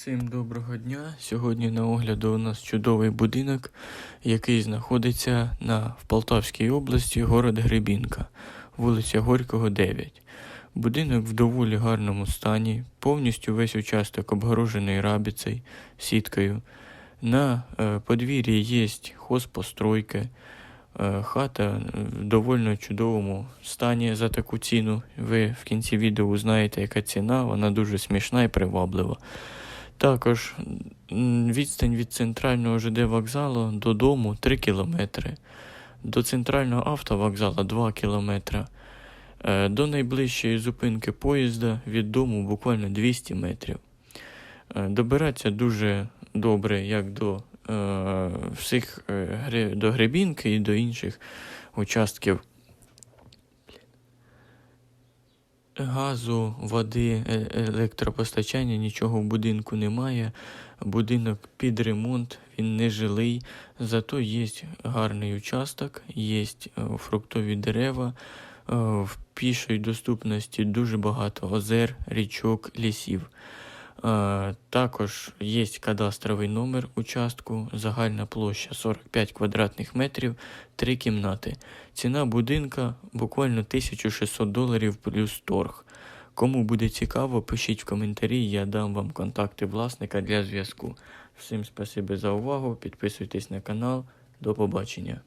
Всім доброго дня. Сьогодні на огляду у нас чудовий будинок, який знаходиться на, в Полтавській області, город Гребінка, вулиця Горького, 9. Будинок в доволі гарному стані, повністю весь участок обгорожений рабіцею, сіткою. На е, подвір'ї є хозпостройки. Е, Хата в доволі чудовому стані за таку ціну. Ви в кінці відео узнаєте, яка ціна, вона дуже смішна і приваблива. Також відстань від центрального ЖД вокзалу додому 3 кілометри, до центрального автовокзалу 2 кілометри, Е, до найближчої зупинки поїзда від дому буквально 200 метрів. Е, Добиратися дуже добре як до е, всіх до Гребінки і до інших участків газу, води, е- електропостачання, нічого в будинку немає. Будинок під ремонт, він не жилий, зато є гарний участок, є фруктові дерева. е, В пішій доступності дуже багато озер, річок, лісів. Е, Також є кадастровий номер участку, загальна площа 45 квадратних метрів, три кімнати. Ціна будинка буквально 1600 доларів плюс торг. Кому буде цікаво, пишіть в коментарі, я дам вам контакти власника для зв'язку. Всім спасибі за увагу, підписуйтесь на канал, до побачення.